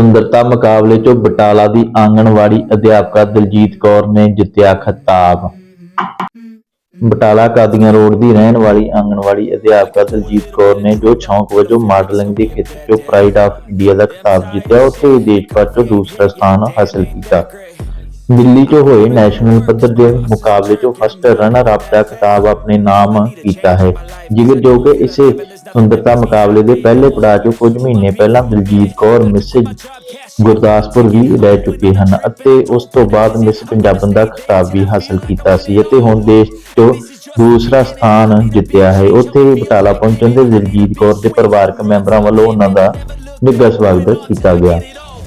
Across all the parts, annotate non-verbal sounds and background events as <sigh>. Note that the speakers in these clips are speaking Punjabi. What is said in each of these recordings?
ਸੁੰਦਰਤਾ ਮੁਕਾਬਲੇ 'ਚੋਂ ਬਟਾਲਾ ਦੀ ਆਂਗਣਵਾੜੀ ਅਧਿਆਪਕਾ ਦਲਜੀਤ ਕੌਰ ਨੇ ਜਿੱਤਿਆ ਖਿਤਾਬ। ਬਟਾਲਾ ਕਾਦੀਆਂ ਰੋਡ ਦੀ ਰਹਿਣ ਵਾਲੀ ਆਂਗਣਵਾੜੀ ਅਧਿਆਪਕਾ ਦਲਜੀਤ ਕੌਰ ਨੇ ਜੋ ਸ਼ੌਂਕ ਵਜੋਂ ਮਾਡਲਿੰਗ ਦੇ ਖੇਤਰ 'ਚੋਂ ਪ੍ਰਾਈਡ ਆਫ ਇੰਡੀਆ ਦਾ ਖਿਤਾਬ ਜਿੱਤਿਆ, ਉੱਥੇ ਦੇਸ਼ ਭਰ 'ਚੋਂ ਦੂਸਰਾ ਸਥਾਨ ਹਾਸਲ ਕੀਤਾ। ਦਿੱਲੀ 'ਚ ਹੋਏ ਨੈਸ਼ਨਲ ਪੱਧਰ ਦੇ ਮੁਕਾਬਲੇ 'ਚੋਂ ਫਸਟ ਰਨਰ ਅਪ ਦਾ ਖਿਤਾਬ ਆਪਣੇ ਨਾਮ ਕੀਤਾ ਹੈ ਜਿਗਰ ਜੋ ਕਿ ਇਸੇ ਸੁੰਦਰਤਾ ਮੁਕਾਬਲੇ ਦੇ ਪਹਿਲੇ ਪੜਾਅ 'ਚੋਂ ਕੁਝ ਮਹੀਨੇ ਪਹਿਲਾਂ ਦਲਜੀਤ ਕੌਰ ਮਿਸਿਜ ਗੁਰਦਾਸਪੁਰ ਵੀ ਰਹਿ ਚੁੱਕੇ ਹਨ ਅਤੇ ਉਸ ਤੋਂ ਬਾਅਦ ਮਿਸ ਪੰਜਾਬਨ ਦਾ ਖਿਤਾਬ ਵੀ ਹਾਸਲ ਕੀਤਾ ਸੀ ਅਤੇ ਹੁਣ ਦੇਸ਼ 'ਚੋਂ ਦੂਸਰਾ ਸਥਾਨ ਜਿੱਤਿਆ ਹੈ। ਉੱਥੇ ਹੀ ਬਟਾਲਾ ਪਹੁੰਚਣ ਦੇ ਦਲਜੀਤ ਕੌਰ ਦੇ ਪਰਿਵਾਰਕ ਮੈਂਬਰਾਂ ਵੱਲੋਂ ਉਹਨਾਂ ਦਾ ਨਿੱਘਾ ਸਵਾਗਤ ਕੀਤਾ ਗਿਆ।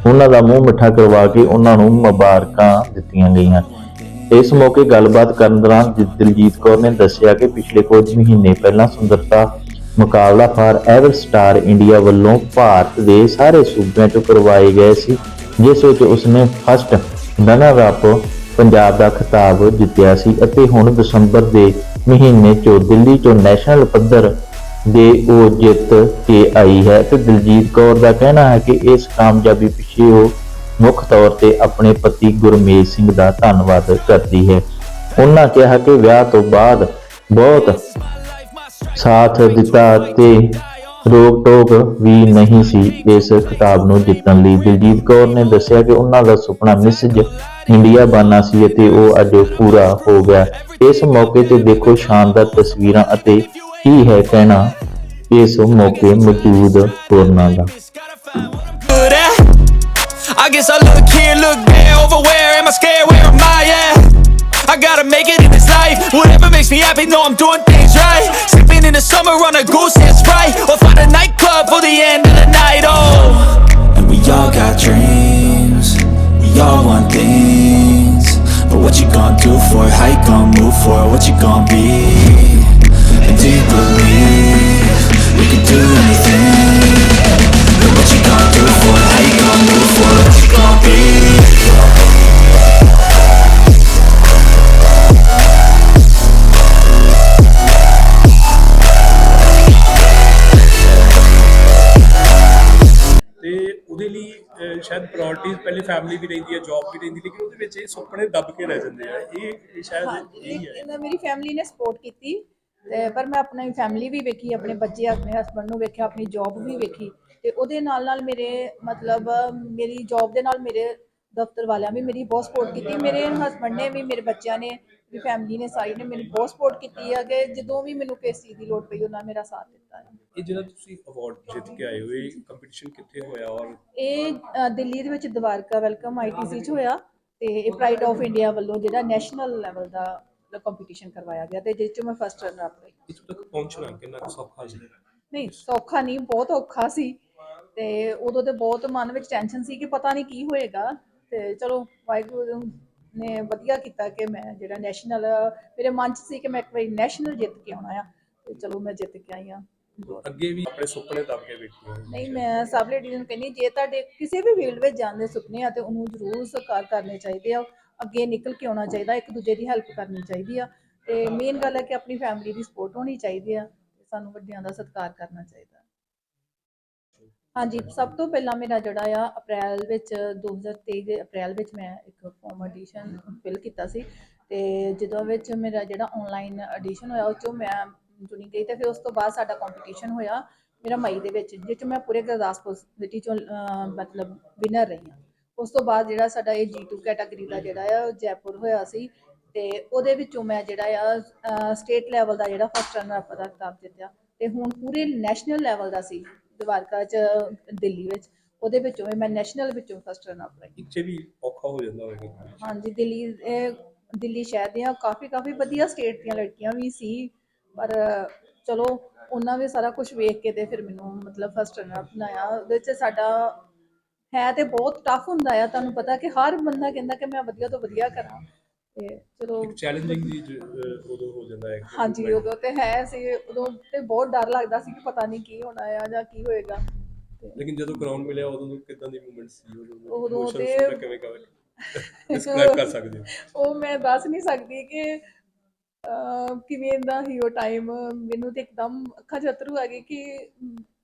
ਉਹਨਾਂ ਦਾ ਮੂੰਹ ਮਿੱਠਾ ਕਰਵਾ ਕੇ ਉਹਨਾਂ ਨੂੰ ਮੁਬਾਰਕਾਂ ਦਿੱਤੀਆਂ ਗਈਆਂ। ਇਸ ਮੌਕੇ ਗੱਲਬਾਤ ਕਰਨ ਦੌਰਾਨ ਦਿਲਜੀਤ ਕੌਰ ਨੇ ਦੱਸਿਆ ਕਿ ਪਿਛਲੇ ਕੁਝ ਮਹੀਨੇ ਪਹਿਲਾਂ ਸੁੰਦਰਤਾ ਮੁਕਾਬਲਾ ਫਾਰ ਐਵਰ ਸਟਾਰ ਇੰਡੀਆ ਵੱਲੋਂ ਭਾਰਤ ਦੇ ਸਾਰੇ ਸੂਬਿਆਂ 'ਚੋਂ ਕਰਵਾਏ ਗਏ ਸੀ, ਜਿਸ ਵਿੱਚ ਉਸਨੇ ਫਸਟ ਰਨਰ ਅਪ ਪੰਜਾਬ ਦਾ ਖਿਤਾਬ ਜਿੱਤਿਆ ਸੀ ਅਤੇ ਹੁਣ ਦਸੰਬਰ ਦੇ ਮਹੀਨੇ 'ਚ ਦਿੱਲੀ 'ਚੋਂ ਨੈਸ਼ਨਲ ਪੱਧਰ ਦੇ ਉਹ ਜਿੱਤ ਕੇ ਆਈ ਹੈ ਤੇ ਦਿਲਜੀਤ ਕੌਰ ਦਾ ਕਹਿਣਾ ਹੈ ਕਿ ਇਸ ਕਾਮਯਾਬੀ ਪਿੱਛੇ ਉਹ ਮੁੱਖ ਤੌਰ ਤੇ ਆਪਣੇ ਪਤੀ ਗੁਰਮੇਜ ਸਿੰਘ ਦਾ ਧੰਨਵਾਦ ਕਰਦੀ ਹੈ। ਉਹਨਾਂ ਕਿਹਾ ਕਿ ਵਿਆਹ ਤੋਂ ਬਾਅਦ ਬਹੁਤ ਸਾਥ ਦਿੱਤਾ ਤੇ ਰੋਕ ਟੋਕ ਵੀ ਨਹੀਂ ਸੀ ਇਸ ਖਿਤਾਬ ਨੂੰ ਜਿੱਤਣ ਲਈ। ਦਿਲਜੀਤ ਕੌਰ ਨੇ ਦੱਸਿਆ ਕਿ ਉਹਨਾਂ ਦਾ ਸੁਪਨਾ ਮਿਸਜ ਇੰਡੀਆ ਬਾਨਾ ਸੀ ਅਤੇ ਉਹ ਅੱਜ ਪੂਰਾ ਹੋ ਗਿਆ। ਇਸ ਮੌਕੇ ਤੇ ਦੇਖੋ ਸ਼ਾਨਦਾਰ ਤਸਵੀਰਾਂ ਅਤੇ ਕੀ ਹੈ ਕਹਿਣਾ ਇਸ ਮੌਕੇ ਮੌਜੂਦ ਹੋਰਨਾਂ ਦਾ good at. I guess I look here, look there, over where am I scared? Where am I at? I gotta make it in this life. Whatever makes me happy, know I'm doing things right. Sipping in the summer on a goose and sprite, or find a nightclub for the end of the night. Oh, and we all got dreams. We all want things, but what you gonna do for it? How you gonna move for it? What you gonna be? ਉਹਦੇ ਲਈ ਸ਼ਾਇਦ ਪ੍ਰਾਇੋਰਟੀਜ਼ ਪਹਿਲੇ ਫੈਮਿਲੀ ਵੀ ਰਹਿੰਦੀ ਹੈ ਜੌਬ ਵੀ ਰਹਿੰਦੀ ਲੇਕਿਨ ਉਹਦੇ ਵਿੱਚ ਇਹ ਸੁਪਨੇ ਦੱਬ ਕੇ ਰਹਿ ਜਾਂਦੇ ਆ। ਇਹ ਸ਼ਾਇਦ ਇਹੀ ਹੈ। ਮੇਰੀ ਫੈਮਿਲੀ ਨੇ ਸਪੋਰਟ ਕੀਤੀ। ਤੇ ਪਰ ਮੈਂ ਆਪਣੀ ਫੈਮਿਲੀ ਵੀ ਵੇਖੀ ਆਪਣੇ ਬੱਚੇ ਆਪਣੇ ਹਸਬੰਡ ਨੂੰ ਵੇਖਿਆ ਆਪਣੀ ਜੌਬ ਵੀ ਵੇਖੀ ਤੇ ਉਹਦੇ ਨਾਲ ਨਾਲ ਮੇਰੇ ਮਤਲਬ ਮੇਰੀ ਜੌਬ ਦੇ ਨਾਲ ਮੇਰੇ ਦਫ਼ਤਰ ਵਾਲਿਆਂ ਵੀ ਮੇਰੀ ਬਹੁਤ ਸਪੋਰਟ ਕੀਤੀ ਮੇਰੇ ਹਸਬੰਡ ਨੇ ਵੀ ਮੇਰੇ ਬੱਚਿਆਂ ਨੇ ਮੇਰੀ ਫੈਮਿਲੀ ਨੇ ਸਾਰੀ ਨੇ ਮੇਰੀ ਬਹੁਤ ਸਪੋਰਟ ਕੀਤੀ ਹੈ ਕਿ ਜਦੋਂ ਵੀ ਮੈਨੂੰ ਕਿਸ ਚੀਜ਼ ਦੀ ਲੋੜ ਪਈ ਉਹਨਾਂ ਮੇਰਾ ਸਾਥ ਦਿੱਤਾ ਹੈ ਇਹ ਜਿਹੜਾ ਤੁਸੀਂ ਅਵਾਰਡ ਜਿੱਤ ਕੇ ਆਏ ਹੋ ਇਹ ਕੰਪੀਟੀਸ਼ਨ ਕਿੱਥੇ ਹੋਇਆ ਔਰ ਇਹ ਅ, ਦਿੱਲੀ ਦੇ ਵਿੱਚ ਦਵਾਰਕਾ ਵੈਲਕਮ ਆਈਟੀਸੀ ਚ ਹੋਇਆ ਤੇ ਇਹ ਪ੍ਰਾਈਡ ਆਫ ਇੰਡੀਆ ਵੱਲੋਂ ਜਿਹੜਾ ਨੈਸ਼ਨਲ ਲੈਵਲ ਦਾ ਕੰਪੀਟੀਸ਼ਨ ਕਰਵਾਇਆ ਗਿਆ ਤੇ ਜਿਸ ਚ ਮੈਂ ਫਸਟ ਰਨਰ ਅਪ ਰਹੀ। ਇੱਥੋਂ ਤੱਕ ਪਹੁੰਚਣਾ ਕਿੰਨਾ ਕੁ ਸੌਖਾ ਸੀ? ਨਹੀਂ ਸੌਖਾ ਨਹੀਂ ਬਹੁਤ ਔਖਾ ਸੀ। ਤੇ ਉਦੋਂ ਤੇ ਬਹੁਤ ਮਨ ਵਿੱਚ ਟੈਨਸ਼ਨ ਸੀ ਕਿ ਪਤਾ ਨਹੀਂ ਕੀ ਹੋਏਗਾ। ਤੇ ਚਲੋ ਵਾਹਿਗੁਰੂ ਨੇ ਵਧੀਆ ਕੀਤਾ ਕਿ ਮੈਂ ਜਿਹੜਾ ਨੈਸ਼ਨਲ ਮੇਰੇ ਮਨ ਚ ਸੀ ਕਿ ਮੈਂ ਇੱਕ ਵਾਰੀ ਨੈਸ਼ਨਲ ਜਿੱਤ ਕੇ ਆਉਣਾ ਆ। ਤੇ ਚਲੋ ਮੈਂ ਜਿੱਤ ਕੇ ਆਈ ਆ ਅੱਗੇ ਵੀ ਆਪਣੇ ਸੁਪਨੇ ਦੱਬ ਕੇ ਵੇਖੇ ਨਹੀਂ ਮੈਂ ਸਭ ਲੇਡੀਜ਼ ਨੂੰ ਕਹਿੰਦੀ ਜੇ ਤੁਹਾਡੇ ਕਿਸੇ ਵੀ ਫੀਲਡ ਵਿੱਚ ਜਾਣ ਦੇ ਸੁਪਨੇ ਆ ਤੇ ਉਹਨੂੰ ਜ਼ਰੂਰ ਸਾਕਾਰ ਕਰਨੇ ਚਾਹੀਦੇ ਆ। ਅੱਗੇ ਨਿਕਲ ਕੇ ਆਉਣਾ ਚਾਹੀਦਾ, ਇੱਕ ਦੂਜੇ ਦੀ ਹੈਲਪ ਕਰਨੀ ਚਾਹੀਦੀ ਆ ਤੇ ਮੇਨ ਗੱਲ ਹੈ ਕਿ ਆਪਣੀ ਫੈਮਿਲੀ ਦੀ ਸਪੋਰਟ ਹੋਣੀ ਚਾਹੀਦੀ ਆ ਸਾਨੂੰ ਵੱਡਿਆਂ ਦਾ ਸਤਿਕਾਰ ਕਰਨਾ ਚਾਹੀਦਾ। ਹਾਂਜੀ, ਸਭ ਤੋਂ ਪਹਿਲਾਂ ਮੇਰਾ ਜਿਹੜਾ ਆ, ਅਪ੍ਰੈਲ ਵਿੱਚ 2023 ਦੇ ਅਪ੍ਰੈਲ ਵਿੱਚ ਮੈਂ ਇੱਕ ਫਾਰਮ ਆਡੀਸ਼ਨ ਫਿਲ ਕੀਤਾ ਸੀ ਤੇ ਜਦੋਂ ਵਿੱਚ ਮੇਰਾ ਜਿਹੜਾ ਆਨਲਾਈਨ ਆਡੀਸ਼ਨ ਹੋਇਆ, ਉਹ ਚੋਂ ਮੈਂ ਚੁਣੀ ਗਈ ਤੇ ਫਿਰ ਉਸ ਤੋਂ ਬਾਅਦ ਸਾਡਾ ਕੰਪੀਟੀਸ਼ਨ ਹੋਇਆ ਮੇਰਾ ਮਈ ਦੇ ਵਿੱਚ ਜਿਸ 'ਚ ਮੈਂ ਪੂਰੇ ਗੁਰਦਾਸਪੁਰ ਸਿਟੀ ਚੋਂ ਮਤਲਬ ਵਿਨਰ ਰਹੀ ਹਾਂ। ਉਸ ਤੋਂ ਬਾਅਦ ਜਿਹੜਾ ਸਾਡਾ ਇਹ G2 ਕੈਟਾਗਰੀ ਦਾ ਜਿਹੜਾ ਆ ਉਹ ਜੈਪੁਰ ਹੋਇਆ ਸੀ ਤੇ ਉਹਦੇ ਵਿੱਚੋਂ ਮੈਂ ਜਿਹੜਾ ਆ ਸਟੇਟ ਲੈਵਲ ਦਾ ਜਿਹੜਾ ਫਸਟ ਰਨਰ ਅਪ ਦਾ ਖਿਤਾਬ ਜਿੱਤਿਆ ਤੇ ਹੁਣ ਪੂਰੇ ਨੈਸ਼ਨਲ ਲੈਵਲ ਦਾ ਸੀ ਦਵਾਰਕਾ ਚ ਦਿੱਲੀ ਵਿੱਚ ਉਹਦੇ ਵਿੱਚੋਂ ਮੈਂ ਨੈਸ਼ਨਲ ਵਿੱਚੋਂ ਫਸਟ ਰਨਰ ਅਪ ਰਹੀ। ਇੱਥੇ ਵੀ ਔਖਾ ਹੋ ਜਾਂਦਾ ਹੋਵੇਗਾ। ਹਾਂਜੀ ਦਿੱਲੀ ਇਹ ਦਿੱਲੀ ਸ਼ਹਿਰ ਦੀਆਂ ਕਾਫੀ ਕਾਫੀ ਵਧੀਆ ਸਟੇਟ ਦੀਆਂ ਲੜਕੀਆਂ ਵੀ ਸੀ ਪਰ ਚਲੋ ਉਹਨਾਂ ਵੀ ਸਾਰਾ ਕੁਝ ਵੇਖ ਕੇ ਤੇ ਫਿਰ ਮੈਨੂੰ ਮਤਲਬ ਫਸਟ ਰਨਰ ਅਪ ਬਣਾਇਆ ਉਹਦੇ ਚ ਸਾਡਾ ਹੈ ਤੇ ਬਹੁਤ ਟਫ ਹੁੰਦਾ ਆ ਤੁਹਾਨੂੰ ਪਤਾ ਕਿ ਹਰ ਬੰਦਾ ਕਹਿੰਦਾ ਕਿ ਮੈਂ ਵਧੀਆ ਤੋਂ ਵਧੀਆ ਕਰਾਂ ਤੇ ਚਲੋ ਇੱਕ ਚੈਲੰਜਿੰਗ ਦੀ ਜ- ਅਹ, ਉਦੋਂ ਹੋ ਜਾਂਦਾ ਹੈ। ਕਿ ਹਾਂਜੀ ਉਦੋਂ ਤੇ ਹੈ ਸੀ ਉਦੋਂ ਤੇ ਬਹੁਤ ਡਰ ਲੱਗਦਾ ਸੀ ਕਿ ਪਤਾ ਨਹੀਂ ਕੀ ਹੋਣਾ ਆ ਜਾਂ ਕੀ ਹੋਏਗਾ। ਤੇ ਲੇਕਿਨ ਜਦੋਂ ਗਰਾਊਂਡ ਮਿਲਿਆ ਉਦੋਂ ਤੋਂ ਕਿਦਾਂ ਦੀ ਮੂਵਮੈਂਟ ਸੀ? ਉਦੋਂ ਉਦੋਂ emotions ਤੇ- ਪੂਰਾ ਕਿਵੇਂ ਕਰ ਡਿਸਕ੍ਰਾਈਬ <laughs> ਕਰ ਸਕਦੇ ਹੋ? ਉਹ ਮੈਂ ਦੱਸ ਨਹੀਂ ਸਕਦੀ ਕਿ ਅਹ, ਕਿਵੇਂ ਦਾ ਹੀ ਉਹ ਟਾਈਮ ਮੈਨੂੰ ਤੇ ਇੱਕਦਮ ਅੱਖਾਂ 'ਚ ਅਥਰੂ ਆ ਗਏ ਕਿ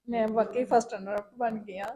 ਮੈਂ ਵਾਕਈ ਫਸਟ ਰਨਰ ਅਪ ਬਣ ਗਿਆ